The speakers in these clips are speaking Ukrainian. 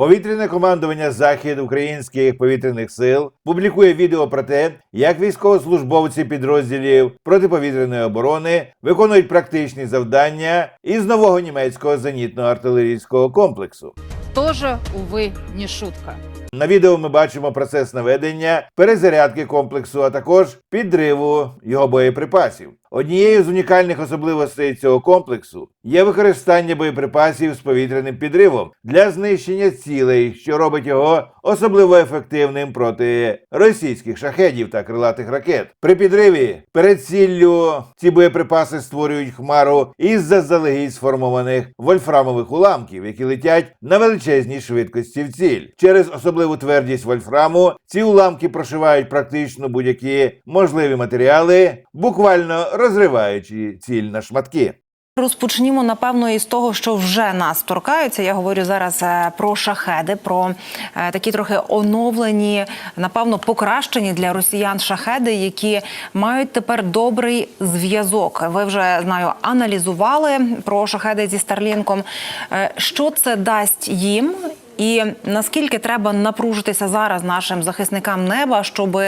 Повітряне командування Захід українських повітряних сил публікує відео про те, як військовослужбовці підрозділів протиповітряної оборони виконують практичні завдання із нового німецького зенітно-артилерійського комплексу. Тоже, увы, не шутка. На відео ми бачимо процес наведення, перезарядки комплексу, а також підриву його боєприпасів. Однією з унікальних особливостей цього комплексу є використання боєприпасів з повітряним підривом для знищення цілей, що робить його особливо ефективним проти російських шахедів та крилатих ракет. При підриві перед ціллю ці боєприпаси створюють хмару із заздалегідь сформованих вольфрамових уламків, які летять на величезній швидкості в ціль. Через особливу твердість вольфраму ці уламки прошивають практично будь-які можливі матеріали, буквально розриваючи ціль на шматки. Розпочнімо напевно із того, що вже нас торкаються. Я говорю зараз е, про шахеди, про е, такі трохи оновлені, напевно, покращені для росіян шахеди, які мають тепер добрий зв'язок. Ви вже знаю, аналізували про шахеди зі Старлінком. Е, Що це дасть їм? І наскільки треба напружитися зараз нашим захисникам неба, щоб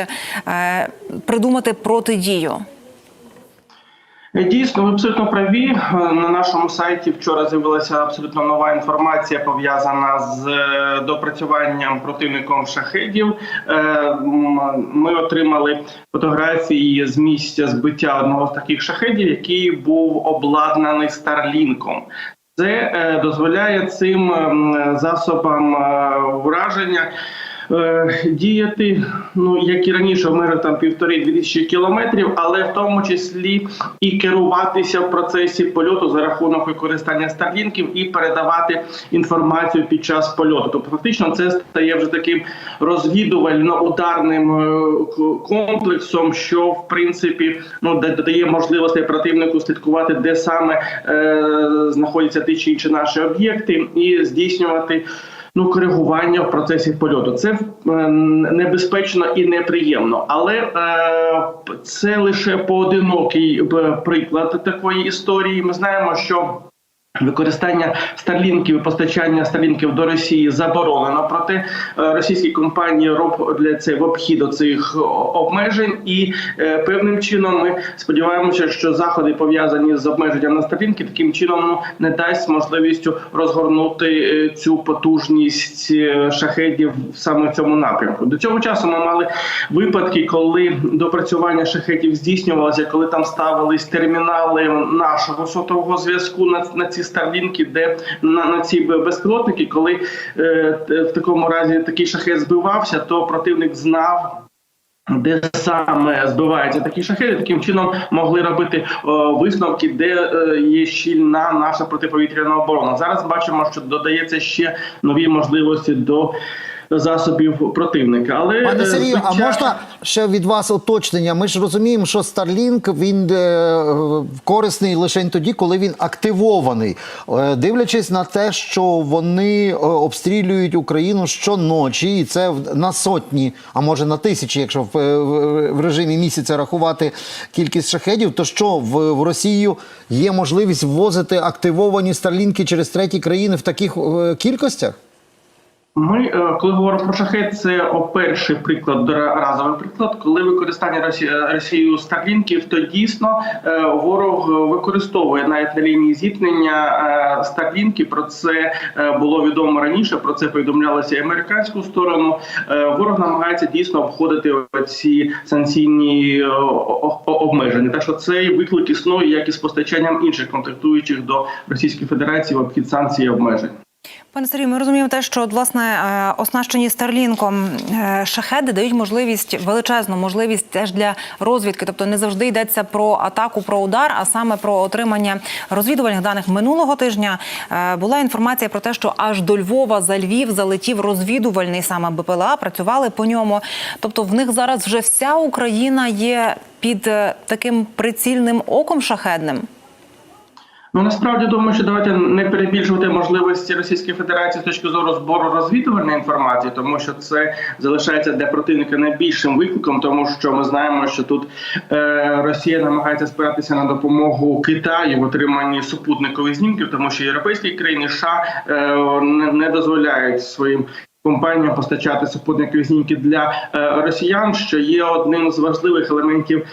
придумати протидію? Дійсно, ви абсолютно праві. Е, На нашому сайті вчора з'явилася абсолютно нова інформація пов'язана з е, допрацюванням противником шахедів. Е, Ми отримали фотографії з місця збиття одного з таких шахедів, який був обладнаний Старлінком. Це дозволяє цим засобам враження е, діяти, ну як і раніше, в межах там півтори-дві тисячі кілометрів, але в тому числі і керуватися в процесі польоту за рахунок використання старлінків і передавати інформацію під час польоту. Тобто, фактично, це стає вже таким розвідувально-ударним е, комплексом, що в принципі ну да- дає можливості противнику слідкувати, де саме е, знаходяться ті чи інші наші об'єкти, і здійснювати ну коригування в процесі польоту. Це е, небезпечно і неприємно, але е, це лише поодинокий е, приклад такої історії. Ми знаємо, що. Використання старлінків і постачання старлінків до Росії заборонено. Проте е, російські компанії роблять в обхід цих обмежень, і е, певним чином ми сподіваємося, що заходи пов'язані з обмеженням на старлінки таким чином ну, не дасть можливістю розгорнути е, цю потужність шахедів саме в цьому напрямку. До цього часу ми мали випадки, коли допрацювання шахедів здійснювалося, коли там ставились термінали нашого сотового зв'язку на, на ці старлінки, де на, на ці безпілотники, коли е, в такому разі такий шахет збивався, то противник знав. Де саме збиваються такі шахеди, таким чином могли робити о, висновки, де е, є щільна наша протиповітряна оборона. Зараз бачимо, що додається ще нові можливості до засобів противника. Але Пане е, Сергію, а можна ще від вас уточнення? Ми ж розуміємо, що Starlink він е, корисний лише тоді, коли він активований. Е, дивлячись на те, що вони обстрілюють Україну щоночі, і це на сотні, а може на тисячі, якщо в, в- в режимі місяця рахувати кількість шахедів, то що в, в Росію є можливість ввозити активовані старлінки через треті країни в таких кількостях? Ми, е, коли говоримо про шахет, це перший приклад, разовий приклад, коли використання е, Росією старлінків, то дійсно е, ворог використовує навіть на лінії зіткнення старлінки. Про це було відомо раніше. Про це повідомлялося і американську сторону. Ворог намагається дійсно обходити ці санкційні обмеження. Так що цей виклик існує як і з постачанням інших контактуючих до Російської Федерації в обхід санкцій і обмежень. Пане Сергію, ми розуміємо те, що власне е, оснащені Старлінком е, шахеди дають можливість величезну можливість теж для розвідки. Тобто не завжди йдеться про атаку, про удар, а саме про отримання розвідувальних даних минулого тижня. е, Була інформація про те, що аж до Львова за Львів залетів розвідувальний саме БПЛА. Працювали по ньому. Тобто, в них зараз вже вся Україна є під таким прицільним оком шахедним. Ну насправді думаю, що давайте не перебільшувати можливості Російської Федерації з точки зору збору розвідувальної інформації, тому що це залишається для противника найбільшим викликом, тому що ми знаємо, що тут е, Росія намагається спиратися на допомогу Китаю в отриманні супутникових знімків, тому що європейські країни США е, не, не дозволяють своїм. Компаніям постачати супутникові знімки для е, росіян, що є одним з важливих елементів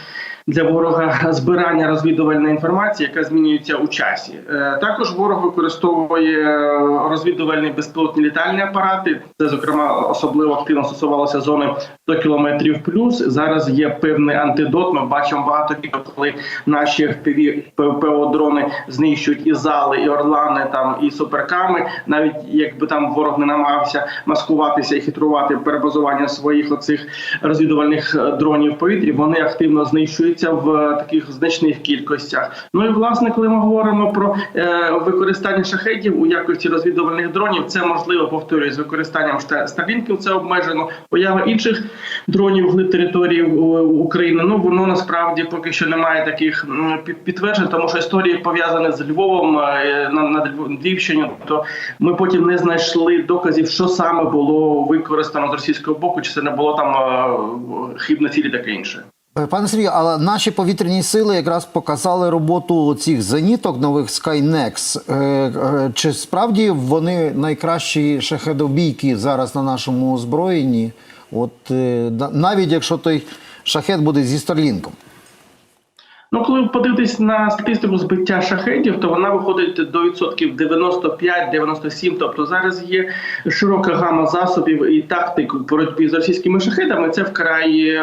для ворога збирання розвідувальної інформації, яка змінюється у часі. Е, Також ворог використовує е, розвідувальні безпілотні літальні апарати. Це зокрема особливо активно стосувалося зони 100 кілометрів плюс. Зараз є певний антидот. Ми бачимо багато відео, коли наші FPV ППО дрони знищують і зали, і орлани там і суперками. Навіть якби там ворог не намагався маскуватися і хитрувати перебазування своїх оцих розвідувальних е, дронів в повітрі, вони активно знищуються в е, таких значних кількостях. Ну і власне, коли ми говоримо про е, використання шахетів у якості розвідувальних дронів, це можливо повторюю з використанням старлінків. Це обмежено. Поява інших дронів вглиб території е, України. Ну воно насправді поки що немає таких підтверджень, тому що історії пов'язані з Львовом на, Львівщині. То ми потім не знайшли доказів, що саме було використано з російського боку, чи це не було там хиб на цілі, таке інше. Е, Пане Сергію, але наші повітряні сили якраз показали роботу цих зеніток нових Skynex. Е, е, Чи справді вони найкращі шахедобійки зараз на нашому озброєнні? От навіть якщо той шахет буде зі Старлінком. Ну, коли ви подивитесь на статистику збиття шахедів, то вона виходить до відсотків 95-97. Тобто зараз є широка гама засобів і тактик в боротьбі з російськими шахедами. Це вкрай е,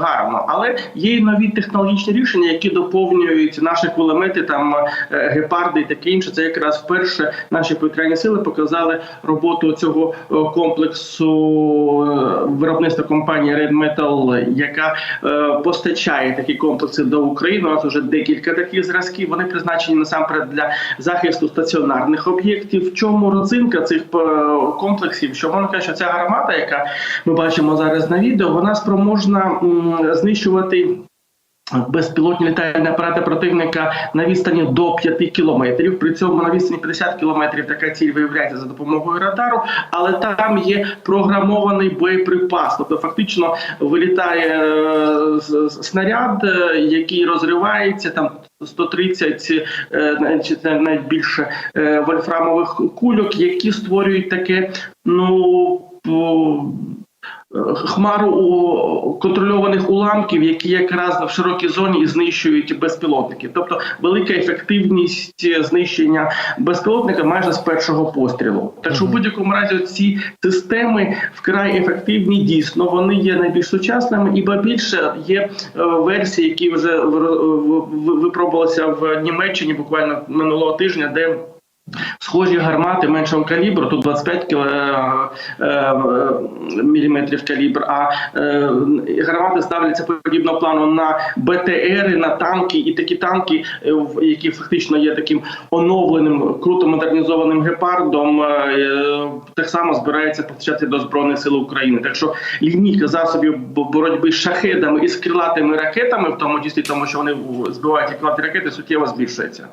гарно. Але є й нові технологічні рішення, які доповнюють наші кулемети, там е, гепарди і таке інше. Це якраз вперше наші повітряні сили показали роботу цього е, комплексу виробництва компанії Red Metal, яка постачає такі комплекси до України. У нас вже декілька таких зразків. Вони призначені насамперед для захисту стаціонарних об'єктів. В чому родзинка цих е, комплексів? Що можна казати, що ця гармата, яка ми бачимо зараз на відео, вона спроможна знищувати. Безпілотні літальні апарати противника на відстані до 5 кілометрів. При цьому на відстані 50 кілометрів така ціль виявляється за допомогою радару, але там є програмований боєприпас. Тобто, фактично вилітає е, снаряд, е, який розривається там. 130 е, навіть більше вольфрамових кульок, які створюють таке ну хмару у- контрольованих уламків, які якраз в широкій зоні і знищують безпілотники. Тобто велика ефективність знищення безпілотника майже з першого пострілу. Так що в будь-якому разі ці системи вкрай ефективні. Дійсно, вони є найбільш сучасними, і ба більше є е, версії, які вже випробувалися в Німеччині буквально минулого тижня, де Схожі гармати меншого калібру, тут 25 кіло, е, е, міліметрів калібр, а е, гармати ставляться подібного плану на БТРи, на танки, і такі танки, е, які фактично є таким оновленим, круто модернізованим гепардом, е, так само збирається постачати до Збройних сил України. Так що лінійка засобів боротьби з шахедами і з крилатими ракетами, в тому числі тому, що вони збивають і крилаті ракети, суттєво збільшується.